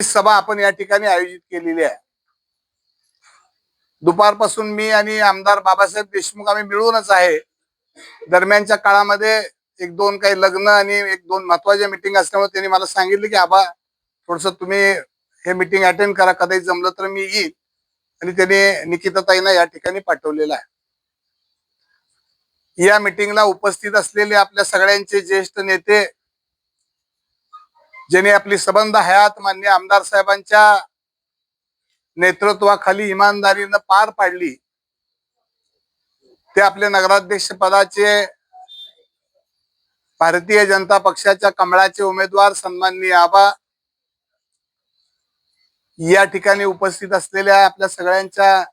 सभा आपण या ठिकाणी आयोजित केलेली आहे. दुपारपासून मी आणि आमदार बाबासाहेब देशमुख आम्ही मिळूनच आहे. दरम्यानच्या काळामध्ये एक दोन काही लग्न आणि एक दोन महत्त्वाच्या मिटिंग असल्यामुळे त्यांनी मला सांगितलं की आबा थोडस तुम्ही हे मिटिंग अटेंड करा. कधी जमलं तर मी येईन. आणि त्याने निकिताताईंना या ठिकाणी पाठवलेलं आहे. या मिटिंगला उपस्थित असलेले आपल्या सगळ्यांचे ज्येष्ठ नेते ज्यांनी आपली सबंध हयात मान्य आमदार साहेबांच्या नेतृत्वाखाली इमानदारीनं पार पाडली ते आपले नगराध्यक्ष पदाचे भारतीय जनता पक्षाच्या कमळाचे उमेदवार सन्माननीय आबा या ठिकाणी उपस्थित असलेल्या आपल्या सगळ्यांच्या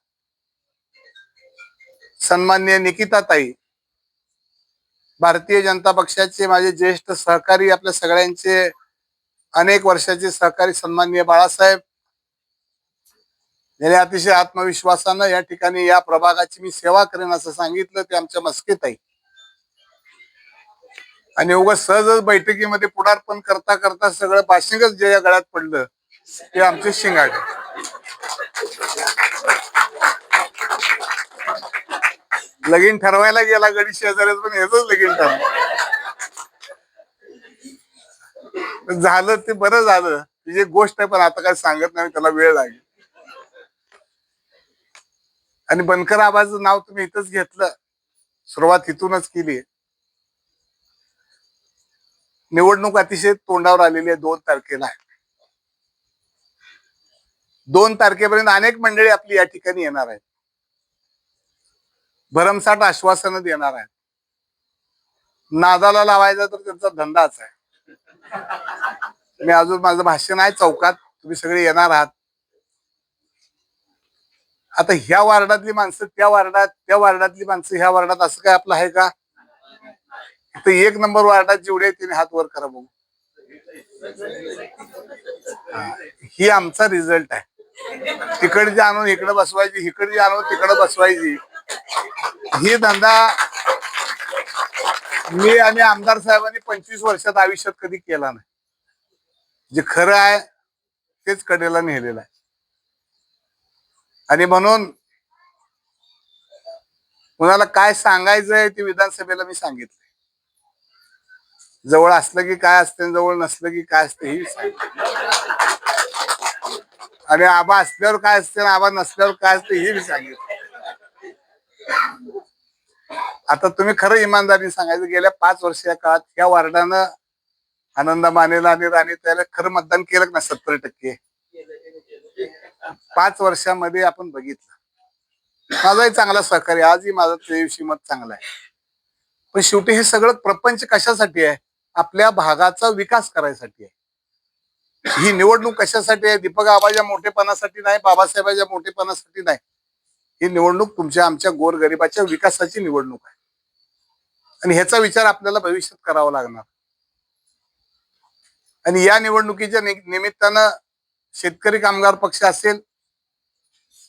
सन्माननीय निकिताताई भारतीय जनता पक्षाचे माझे ज्येष्ठ सहकारी आपल्या सगळ्यांचे अनेक वर्षाचे सहकारी सन्माननीय बाळासाहेब. याने अतिशय आत्मविश्वासानं या ठिकाणी या प्रभागाची मी सेवा करेन असं सांगितलं ते आमच्या मस्केत आहे आणि उगाच सहजच बैठकीमध्ये पुढारपण करता करता सगळं भाषिकच जे या गळ्यात पडलं ते आमचे शिंगाड. लगीन ठरवायला गेला गडी शेजाऱ्याच पण ह्याच लगीन ठरलं. झालं ते बरं झालं. तुझी गोष्ट आहे पण आता काय सांगत नाही त्याला वेळ लागेल. आणि बनकर आबाचं नाव तुम्ही इथंच घेतलं. सुरुवात इथूनच केली निवडणूक अतिशय तोंडावर आलेली आहे दोन तारखेला. दोन तारखेपर्यंत अनेक मंडळी आपली या ठिकाणी येणार आहेत. भरमसाठ आश्वासनं देणार आहेत. नादाला लावायचा तर त्यांचा धंदाच आहे. मी अजून माझं भाषण आहे चौकात तुम्ही सगळे येणार आहात. आता ह्या वार्डातली माणसं त्या वार्डात त्या वार्डातली माणसं ह्या वार्डात असं काय आपलं आहे का? तर एक नंबर वार्डात जेवढे तिने हात वर करा बघू. ही आमचा रिझल्ट आहे. तिकडची आणून इकडे बसवायची इकडची आणून तिकडे बसवायची ही धंदा मी आणि आमदार साहेबांनी पंचवीस वर्षात आयुष्यात कधी केला नाही. जे खरं आहे तेच कडेला नेलेलं आहे. आणि म्हणून कुणाला काय सांगायचंय ते विधानसभेला मी सांगितलंय. जवळ असलं की काय असते जवळ नसलं की काय असते ही सांगितलं आणि आबा असल्यावर काय असते आणि आबा नसल्यावर काय असते हे मी सांगितलं आता तुम्ही खरं इमानदारीने सांगायचं गेल्या पाच वर्षा काळात या वार्डानं आनंद मानेला आणि राणी त्याला खरं मतदान केलं ना सत्तर टक्के. पाच वर्षामध्ये आपण बघितलं. माझाही चांगला सहकार्य आजही माझा तेवीशी मत चांगला आहे. पण शेवटी हे सगळं प्रपंच कशासाठी आहे? आपल्या भागाचा विकास करायसाठी आहे. ही निवडणूक कशासाठी आहे? दीपक आबाच्या मोठेपणासाठी नाही बाबासाहेबाच्या मोठेपणासाठी नाही. ही निवडणूक तुमच्या आमच्या गोरगरिबाच्या विकासाची निवडणूक आहे. आणि ह्याचा विचार आपल्याला भविष्यात करावा लागणार. आणि या निवडणुकीच्या निमित्तानं शेतकरी कामगार पक्ष असेल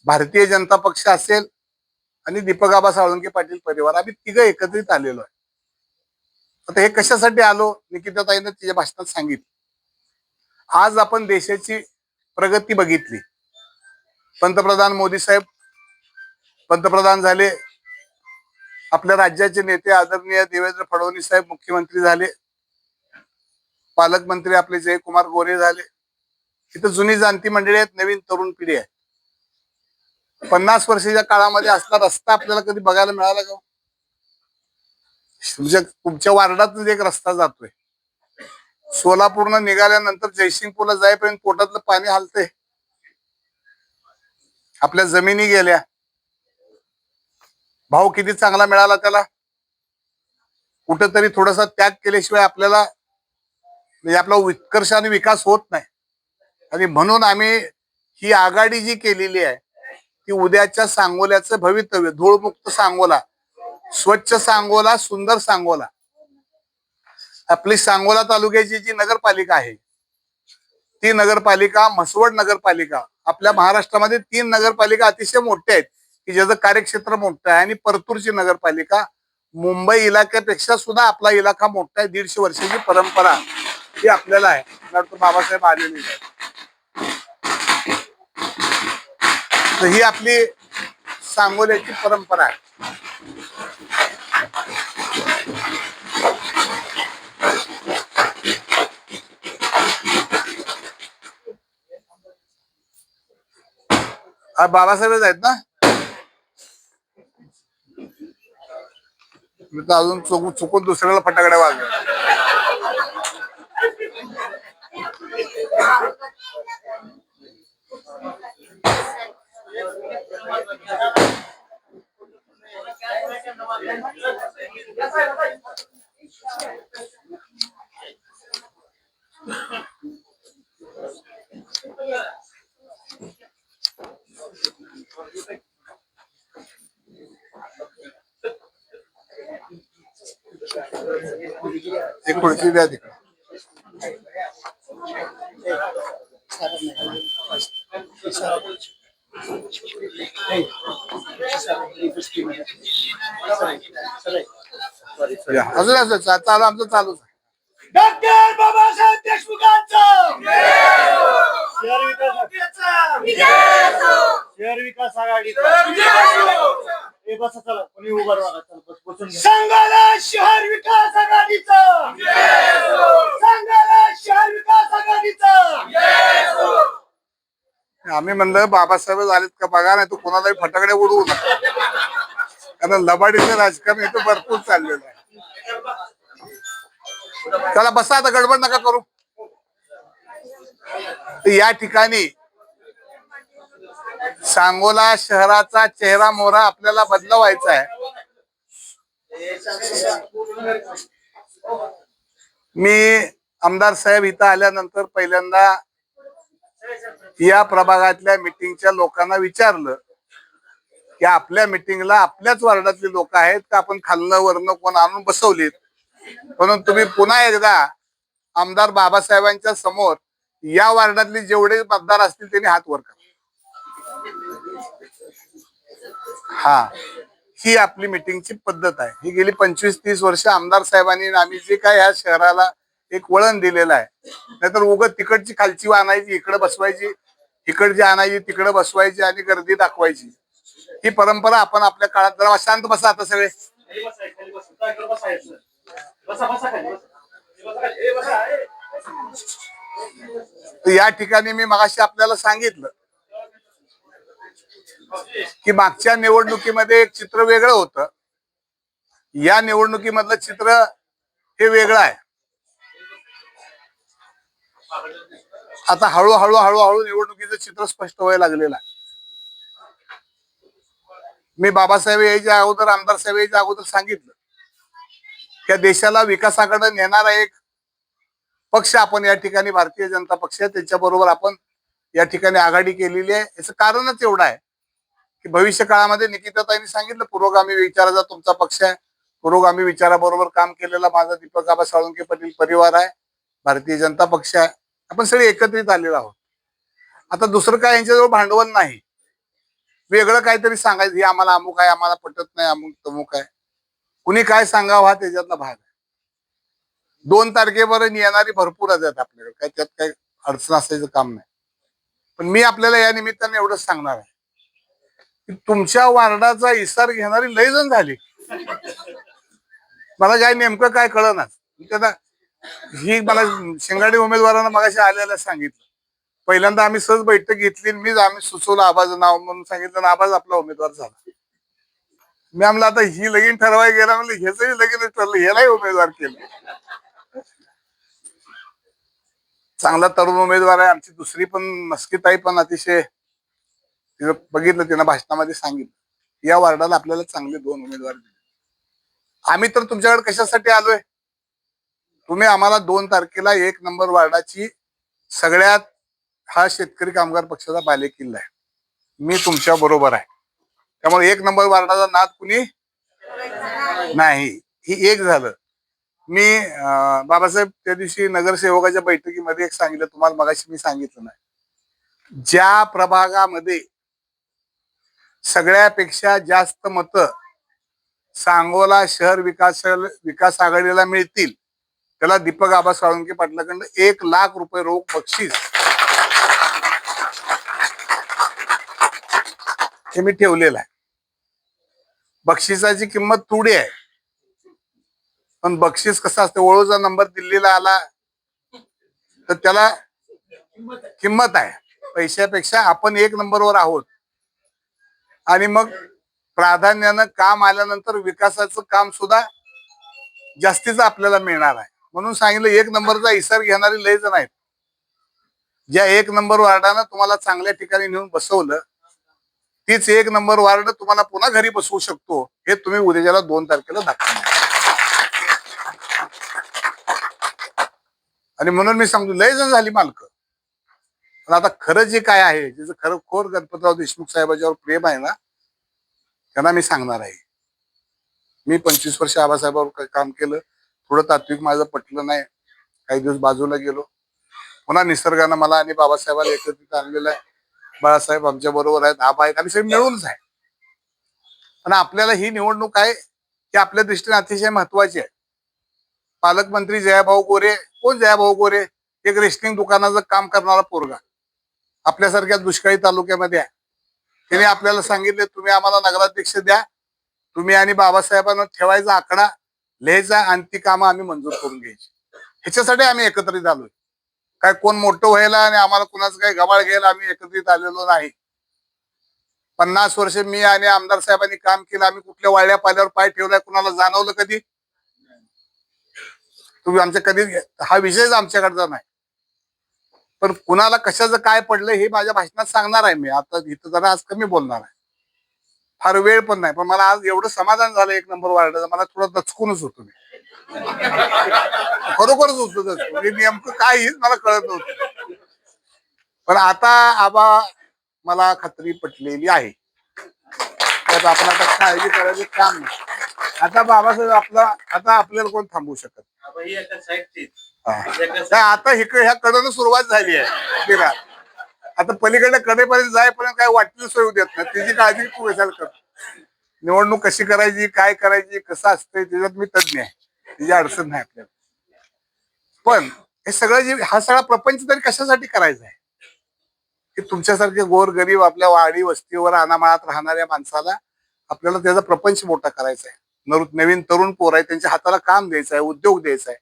भारतीय जनता पक्ष असेल आणि दीपक आबा साळुंके पाटील परिवार आम्ही तिघं एकत्रित आलेलो आहे. आता हे कशासाठी आलो? निकिताताईनं तिच्या भाषणात सांगितलं. आज आपण देशाची प्रगती बघितली. पंतप्रधान मोदी साहेब पंतप्रधान झाले. आपल्या राज्याचे नेते आदरणीय देवेंद्र फडणवीस साहेब मुख्यमंत्री झाले. पालकमंत्री आपले जयकुमार गोरे झाले. इथं जुनी जाणती मंडळी आहेत नवीन तरुण पिढी आहे पन्नास वर्षाच्या काळामध्ये असला रस्ता आपल्याला कधी बघायला मिळाला का? तुमच्या तुमच्या वार्डातून एक रस्ता जातोय. सोलापूरनं निघाल्यानंतर जयसिंगपूरला जाईपर्यंत पोटातलं पाणी हलतंय. आपल्या जमिनी गेल्या. भाव किती चांगला मिळाला त्याला? कुठंतरी थोडासा त्याग केल्याशिवाय आपल्याला म्हणजे आपला उत्कर्ष आणि विकास होत नाही. आणि म्हणून आम्ही ही आघाडी जी केलेली आहे ती उद्याच्या सांगोल्याचं भवितव्य धूळमुक्त सांगोला स्वच्छ सांगोला सुंदर सांगोला. आपली सांगोला तालुक्याची जी नगरपालिका आहे ती नगरपालिका म्हसवड नगरपालिका आपल्या महाराष्ट्रामध्ये तीन नगरपालिका अतिशय मोठ्या आहेत. की ज्याचं कार्यक्षेत्र मोठं आहे आणि परतूरची नगरपालिका मुंबई इलाक्यापेक्षा सुद्धा आपला इलाका मोठा आहे दीडशे वर्षाची परंपरा ही आपल्याला आहे. डॉक्टर बाबासाहेब आलेली आहे तर ही आपली सांगोल्याची परंपरा आहे. बाबासाहेबच आहेत ना? मी तर अजून चुकून चुकून दुसऱ्याला फटाकड्या वाजल्या एक खुर्ची द्या तिकडे या. अजून असं चा- चालू आमचं चालूच आहे. डॉक्टर बाबासाहेब देशमुखांचं! शहर विकास शहर विकास आघाडीचा हे! बसा चला. कोणी उभं राहा चला. बस बसून घ्या. संघाला शहर विकास आघाडीचं संघाला शहर विकास आघाडीचं आम्ही म्हणलं बाबासाहेब झालेत का बघा नाही तू कोणालाही फटाकडे उडवू नका. कारण लबाडीचं राजकारण इथं भरपूर चाललेलं आहे. चला बसा आता गडबड नका करू. तर या ठिकाणी सांगोला शहराचा चेहरा मोहरा आपल्याला बदलवायचा आहे. मी आमदार साहेब इथं आल्यानंतर पहिल्यांदा या प्रभागातल्या मिटिंगच्या लोकांना विचारलं की आपल्या मिटिंगला आपल्याच वार्डातली लोक आहेत का आपण खाल्लं वरनं कोण आणून बसवलीत? म्हणून तुम्ही पुन्हा एकदा आमदार बाबासाहेबांच्या समोर या वार्डातले जेवढे मतदार असतील त्यांनी हात वर करा. हा. ही आपली मिटिंगची पद्धत आहे. ही गेली पंचवीस तीस वर्ष आमदार साहेबांनी आम्ही जे काय या शहराला एक वळण दिलेलं आहे. नाहीतर उगत तिकडची खालची आणायची इकडे बसवायची इकडची आणायची तिकडे बसवायची आणि गर्दी दाखवायची. ही परंपरा आपण आपल्या काळात जरा शांत बसा आता सगळे. या ठिकाणी मी मगाशी आपल्याला सांगितलं की मागच्या निवडणुकीमध्ये एक चित्र वेगळं होतं. या निवडणुकीमधलं चित्र हे वेगळं आहे. आता हळूहळू हळूहळू निवडणुकीचं चित्र स्पष्ट व्हायला लागलेलं आहे. मी बाबासाहेब यायच्या अगोदर आमदार साहेब यायच्या अगोदर सांगितलं त्या देशाला विकासाकडे नेणारा एक पक्ष आपण या ठिकाणी भारतीय जनता पक्ष आहे. त्याच्याबरोबर आपण या ठिकाणी आघाडी केलेली आहे. याचं कारणच एवढं आहे की भविष्य काळामध्ये निकिताताईंनी सांगितलं पुरोगामी विचाराचा तुमचा पक्ष आहे. पुरोगामी विचाराबरोबर काम केलेला माझा दीपक आबा साळुंके पाटील परिवार आहे. भारतीय जनता पक्ष आहे. आपण सगळे एकत्रित आलेलो आहोत. आता दुसरं काय यांच्याजवळ भांडवल नाही. वेगळं काहीतरी सांगायचं. हे आम्हाला अमुक आहे आम्हाला पटत नाही अमुक तमुक आहे. कुणी काय सांगावं हा त्याच्यातला भाग आहे. दोन तारखेपर्यंत येणारी भरपूर आहेत आपल्याकडे. काय त्यात काही अडचण असायचं काम नाही. पण मी आपल्याला या निमित्ताने एवढंच सांगणार आहे. की तुमच्या वार्डाचा इसार घेणारी लय जण झाली. मला काय नेमकं काय कळणार त्यांना ही मला शिंगाडी उमेदवारांना मगाशी आल्याला सांगितलं. पहिल्यांदा आम्ही सहज बैठक घेतली आणि आम्ही सुचवलं आबाज नाव म्हणून सांगितलं ना आबाज आपला उमेदवार झाला. मी आम्हाला आता ही लगीन ठरवाय गेला म्हणलं ह्याचंही लगीन ठरलं ह्यालाही उमेदवार केलं. चांगला तरुण उमेदवार आहे आमची दुसरी पण मस्किताई पण अतिशय तिनं बघितलं तिनं भाषणामध्ये सांगितलं. या वार्डाला आपल्याला चांगले दोन उमेदवार दिले. आम्ही तर तुमच्याकडे कशासाठी आलोय? तुम्ही आम्हाला दोन तारखेला एक नंबर वार्डाची सगळ्यात हा शेतकरी कामगार पक्षाचा बालेकिल्ला आहे. मी तुमच्या बरोबर आहे. त्यामुळे एक नंबर वार्डाचा नाद कुणी? नाही. ही एक झालं. मी बाबासाहेब त्या दिवशी नगरसेवकाच्या बैठकीमध्ये एक सांगितलं. तुम्हाला मगाशी मी सांगितलं नाही. ज्या प्रभागामध्ये सगळ्यापेक्षा जास्त मतं सांगोला शहर विकास विकास आघाडीला मिळतील त्याला दीपक आबा साळुंके पाटलाकडनं एक लाख रुपये रोख बक्षीस. हे मी ठेवलेलं आहे. बक्षिसाची किंमत थोडी आहे. पण बक्षीस कसं असतं ओळूचा नंबर दिल्लीला आला तर त्याला किंमत आहे. पैशापेक्षा आपण एक नंबरवर आहोत. आणि मग प्राधान्यानं काम आल्यानंतर विकासाचं काम सुद्धा जास्तीचं आपल्याला मिळणार आहे. म्हणून सांगितलं एक नंबरचा इसार घेणारी लय जण आहेत. ज्या एक नंबर वार्डानं तुम्हाला चांगल्या ठिकाणी नेऊन बसवलं तीच एक नंबर वार्ड तुम्हाला पुन्हा घरी बसवू शकतो. हे तुम्ही उद्याच्याला दोन तारखेला दाखवणार आणि म्हणून मी सांगतो लय जण झाली मालक. पण आता खरं जे काय आहे ज्याचं खरं खोर गणपतराव देशमुख साहेबांच्यावर प्रेम आहे ना त्यांना मी सांगणार आहे. मी पंचवीस वर्ष आबासाहेबांवर काम केलं. थोडं तात्विक माझं पटलं नाही. काही दिवस बाजूला गेलो. पुन्हा निसर्गानं मला आणि बाबासाहेबाला एकत्रित आणलेलं आहे. बाळासाहेब आमच्या बरोबर आहेत आबा आहेत आम्ही सगळे मिळूनच आहे. पण आपल्याला ही निवडणूक आहे की आपल्या दृष्टीने अतिशय महत्वाची आहे. पालकमंत्री जयाभाऊ गोरे कोण जयाभाऊ गोरे एक रेस्टिंग दुकानाचं काम करणारा पोरगा. आपल्यासारख्या दुष्काळी तालुक्यामध्ये आहे. त्याने आपल्याला सांगितले तुम्ही आम्हाला नगराध्यक्ष द्या. तुम्ही आणि बाबासाहेबांना ठेवायचा आकडा. लिहायचा आणि ती कामं आम्ही मंजूर करून घ्यायची. ह्याच्यासाठी आम्ही एकत्रित आलोय. काय कोण मोठं व्हायला आणि आम्हाला कुणाचं काही गबाळ घ्यायला आम्ही एकत्रित आलेलो नाही. पन्नास वर्ष मी आणि आमदार साहेबांनी काम केलं आम्ही कुठल्या वाळल्या पाल्यावर पाय ठेवलाय कुणाला जाणवलं कधी? तुम्ही आमच्या कधी हा विषयच आमच्याकडचा नाही. पण कुणाला कशाचं काय पडलं हे माझ्या भाषणात सांगणार आहे मी. आता इथं जरा आज कमी बोलणार आहे. फार वेळ पण नाही. पण मला आज एवढं समाधान झालं एक नंबर वाढलं मला थोडं दचकूनच होतो मी. खरोखरच होतो हे नेमकं काय हेच मला कळत नव्हतं. पण आता आबा मला खात्री पटलेली आहे. त्यात आपण आता काळजी करायचं काम नाही. आता बाबासाहेब आपला आता आपल्याला कोण थांबवू शकत? आता इकडे ह्या कडनं सुरुवात झाली आहे. आता पलीकडे कडेपर्यंत जायपर्यंत काय वाटली सोय देत नाही. त्याची काळजी तू कशाला कर? निवडणूक कशी करायची काय करायची कसं असतंय त्याच्यात मी तज्ञ आहे. त्याची अडचण नाही आपल्याला. पण हे सगळं जे हा सगळा प्रपंच तरी कशासाठी करायचा आहे? की तुमच्यासारखे गोर गरीब आपल्या वाडी वस्तीवर अनामाळात राहणाऱ्या माणसाला आपल्याला त्याचा प्रपंच मोठा करायचा आहे. नवीन तरुण पोर आहे त्यांच्या हाताला काम द्यायचं आहे उद्योग द्यायचा आहे.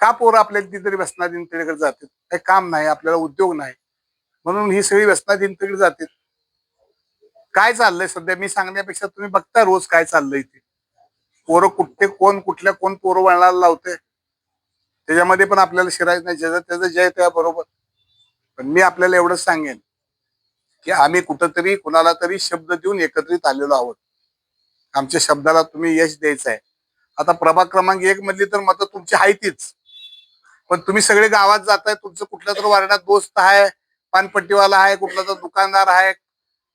का पोरं आपल्या तिथे व्यसनाधीनतेकडे जातात काही काम नाही आपल्याला उद्योग नाही. म्हणून ही सगळी व्यसनाधीनतेकडे जातात काय चाललंय सध्या? मी सांगण्यापेक्षा तुम्ही बघता रोज काय चाललंय ते. पोरं कुठे कोण कुठल्या कोण पोरं वळणाला लावते त्याच्यामध्ये पण आपल्याला शिरायचं नाही. ज्याचा त्याचं जय त्या बरोबर. पण मी आपल्याला एवढंच सांगेन की आम्ही कुठंतरी कुणाला तरी शब्द देऊन एकत्रित आलेलो आहोत. आमच्या शब्दाला तुम्ही यश द्यायचं आहे आता प्रभाग क्रमांक एक मधली तर मतं तुमची आहेतीच पण तुम्ही सगळे गावात जाताय तुमचं कुठल्या तर वार्डात दोस्त आहे पानपट्टीवाला आहे कुठला तर दुकानदार आहे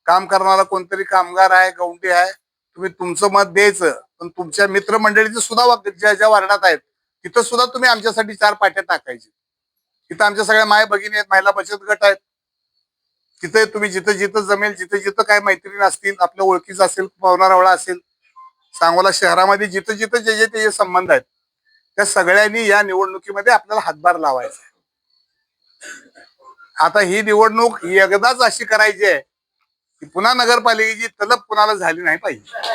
काम करणारा कोणतरी कामगार आहे गौंडी आहे तुम्ही तुमचं मत द्यायचं पण तुमच्या मित्रमंडळीचे सुद्धा ज्या ज्या वार्डात आहेत तिथं सुद्धा तुम्ही आमच्यासाठी चार पाट्या टाकायचे. तिथं आमच्या सगळ्या माय भगिनी आहेत महिला बचत गट आहेत. तिथे तुम्ही जिथं जिथं जमेल जिथं जिथं काय मैत्रीण असतील आपल्या ओळखीचं असेल पवनारवळा असेल सांगोला शहरामध्ये जिथं जिथं जे जे ते जे संबंध आहेत त्या सगळ्यांनी या निवडणुकीमध्ये आपल्याला हातभार लावायचा आता ही निवडणूक एकदाच अशी करायची आहे की पुन्हा नगरपालिकेची तलब कुणाला झाली नाही पाहिजे.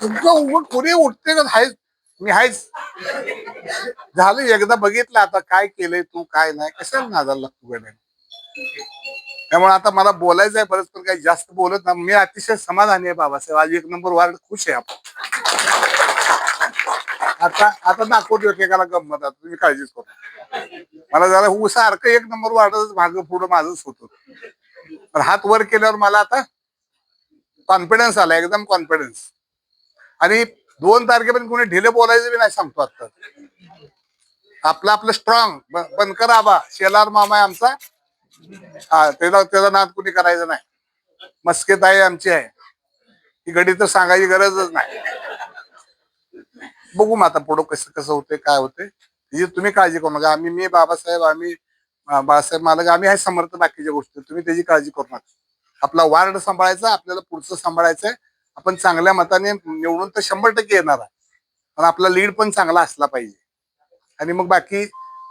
तुमचं उघड कुणी उठते का? हायच मी हायच. झालं एकदा बघितलं आता काय केलंय तू काय नाही कशाला नादाला लागतो त्यामुळे आता मला बोलायचं आहे बरंच पण काही जास्त बोलत नाही. मी अतिशय समाधानी आहे बाबासाहेब. आज एक नंबर वार्ड खुश आहे आपण. आता आता दाखवतो एकेकाला गंमत आता तुम्ही काळजीच करू मला जरा हु सारखं एक नंबर वाढतच भाग पुढं माझंच होत. पण हात वर केल्यावर मला आता कॉन्फिडन्स आला एकदम कॉन्फिडन्स आणि दोन तारखेपर्यंत कोणी ढिले बोलायचं बी नाही सांगतो आता. आपलं आपलं स्ट्रॉंग बनकर आबा शेलार मामा आहे आमचा. हा त्याचा त्याचा नाद कुणी करायचं नाही. मस्केत आहे आमची आहे. ही घडी तर सांगायची गरजच नाही. बघू मग आता पुढं कसं कसं होते काय होते म्हणजे ही तुम्ही काळजी करू नका. आम्ही मी बाबासाहेब आम्ही अं, बाळासाहेब मालक आम्ही आहे समर्थ बाकीच्या गोष्टी. तुम्ही त्याची काळजी करू नका. आपला वार्ड सांभाळायचा आपल्याला पुढचं सांभाळायचं आहे आपण चांगल्या मताने निवडून तर शंभर टक्के येणार आहे. पण आपला लीड पण चांगला असला पाहिजे. आणि मग बाकी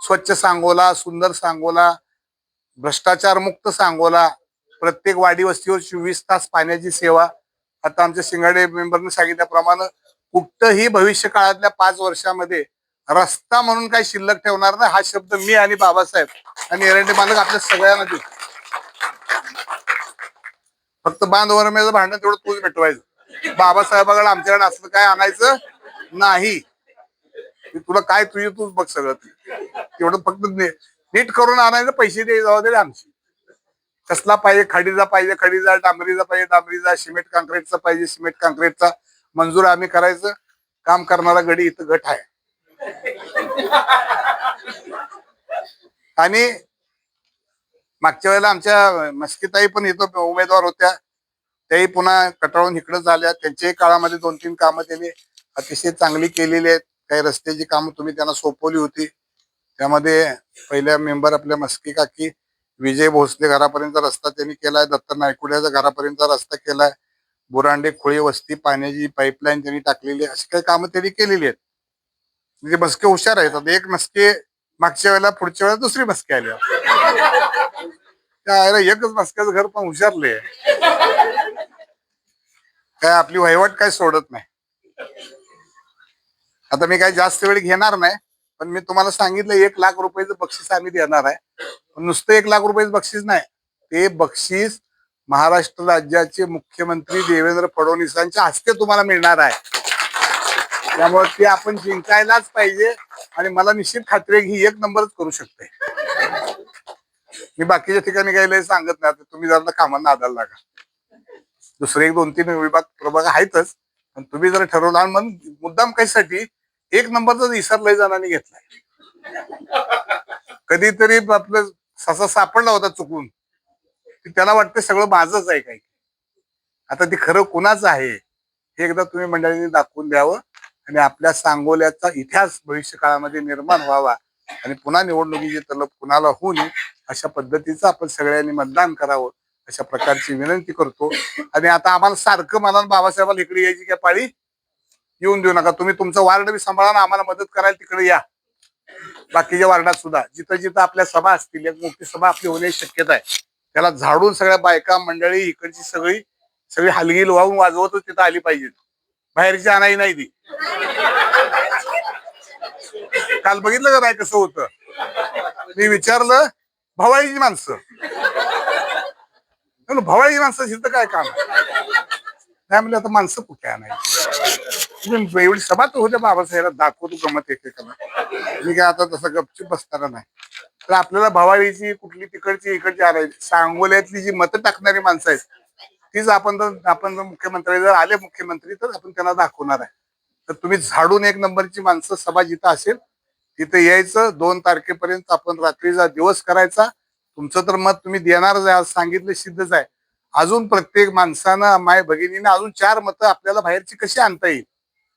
स्वच्छ सांगोला सुंदर सांगोला भ्रष्टाचार मुक्त सांगोला प्रत्येक वाडी वस्तीवर चोवीस तास पाण्याची सेवा. आता आमच्या शिंगाडे मेंबरने सांगितल्याप्रमाणे कुठंही भविष्य काळातल्या पाच वर्षामध्ये रस्ता म्हणून काय शिल्लक ठेवणार ना हा शब्द मी आणि बाबासाहेब आणि एरंडे मालक आपल्या सगळ्यांना देतो फक्त बांध वरमेचं भांडण तेवढं तूच मिटवायचं. बाबासाहेबाकडे आमच्याकडे असलं काय आणायचं नाही. तुला काय तुझी तूच बघ सगळं. तेवढं फक्त नीट करून आणायचं पैसे द्यायची जबाबदारी आमची. कसला पाहिजे खडीचा पाहिजे खडीचा डांबरीचा पाहिजे डांबरीचा सिमेंट कॉन्क्रीटचा पाहिजे सिमेंट कॉन्क्रीटचा मंजूर आम्ही करायचं. काम करणारा गडी इथं गट आहे. आणि मागच्या वेळेला आमच्या मस्किताई पण इथं उमेदवार होत्या. त्याही पुन्हा कटाळून इकडे झाल्या. त्यांच्याही काळामध्ये दोन तीन कामं त्यांनी अतिशय चांगली केलेली आहेत. काही रस्त्याची कामं तुम्ही त्यांना सोपवली होती. त्यामध्ये पहिल्या मेंबर आपल्या मस्की काकी विजय भोसले घरापर्यंतचा रस्ता त्यांनी केलाय. दत्त नायकुड्याचा घरापर्यंतचा रस्ता केलाय. बुरांडे खोळी वस्ती पाण्याची पाईपलाईन त्यांनी टाकलेली अशी काही कामं त्यांनी केलेली आहेत. म्हणजे बसके हुशार आहेत. आता एक मस्के मागच्या वेळेला पुढच्या वेळेला दुसरी मस्के आल्या त्या एकच मस्क्याचं घर पण हुशारले. काय आपली वहिवाट काय सोडत नाही. आता मी काही जास्त वेळ घेणार नाही पण मी तुम्हाला सांगितलं एक लाख रुपयाचं बक्षीस आम्ही देणार आहे. पण नुसतं एक लाख रुपयाचं बक्षीस नाही. ते बक्षीस महाराष्ट्र राज्याचे मुख्यमंत्री देवेंद्र फडणवीसांच्या हस्ते तुम्हाला मिळणार आहे. त्यामुळे ते आपण जिंकायलाच पाहिजे आणि मला निश्चित खात्री आहे ही एक नंबरच करू शकते. मी बाकीच्या ठिकाणी काही लय सांगत नाही तुम्ही जर कामांना आधार लागा. दुसरे एक दोन तीन विभाग प्रभाग आहेतच पण तुम्ही जर ठरवलं आणि मग मुद्दाम कशासाठी एक नंबरचा इसार लय जणांनी घेतलाय. कधीतरी आपलं ससा सापडला होता चुकून. त्याला वाटतं सगळं माझंच आहे काही. आता ते खरं कुणाचं आहे हे एकदा तुम्ही मंडळींनी दाखवून द्यावं आणि आपल्या सांगोल्याचा इतिहास भविष्य काळामध्ये निर्माण व्हावा आणि पुन्हा निवडणुकीची तलब कुणाला होऊ नये अशा पद्धतीचं आपण सगळ्यांनी मतदान करावं अशा प्रकारची विनंती करतो. आणि आता आम्हाला सारखं मला बाबासाहेबाला इकडे यायची काय पाळी? येऊन देऊ नका. तुम्ही तुमचं वार्ड बी सांभाळा आम्हाला मदत करायला तिकडे या. बाकीच्या वार्डात सुद्धा. जिथं जिथं आपल्या सभा असतील एक मोठी सभा आपली होण्याची शक्यता आहे. त्याला झाडून सगळ्या बायका मंडळी इकडची सगळी सगळी हलगी वाहून वाजवत तिथं आली पाहिजे. बाहेरची आणाई नाही ती. काल बघितलं का नाही कसं होतं? मी विचारलं भवाळीची माणसं. म्हणलं, भवाळीची माणसं तिथं काय काम? नाही म्हणजे आता माणसं कुठे आणायची? एवढी सभा तर होत्या बाबासाहेब दाखवतो गमत एकेकाला. मी काय आता तसं गपचूप बसताना नाही. तर आपल्याला भवाळीची कुठली तिकडची इकडची आणायची. सांगोल्यातली जी मतं टाकणारी माणसं आहेत तीच आपण जर आपण जर मुख्यमंत्री जर आले मुख्यमंत्री तर आपण त्यांना दाखवणार आहे. तर तुम्ही झाडून एक नंबरची माणसं सभा जिथं असेल तिथे यायचं. दोन तारखेपर्यंत आपण रात्रीचा दिवस करायचा. तुमचं तर मत तुम्ही देणारच आहे आज सांगितलं सिद्धच आहे. अजून प्रत्येक माणसानं माय भगिनीनं अजून चार मतं आपल्याला बाहेरची कशी आणता येईल?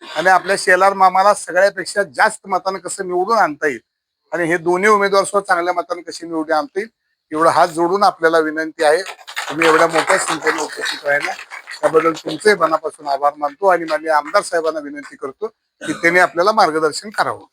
आणि आपल्या शेलार मामाला सगळ्यापेक्षा जास्त मतानं कसं निवडून आणता येईल? आणि हे दोन्ही उमेदवार सुद्धा चांगल्या मताने कशी निवडून आणतील एवढा हात जोडून आपल्याला विनंती आहे. तुम्ही एवढ्या मोठ्या संख्येने उपस्थित राहिला. त्याबद्दल तुमचे मनापासून आभार मानतो आणि माझ्या आमदार साहेबांना विनंती करतो की त्यांनी आपल्याला मार्गदर्शन करावं.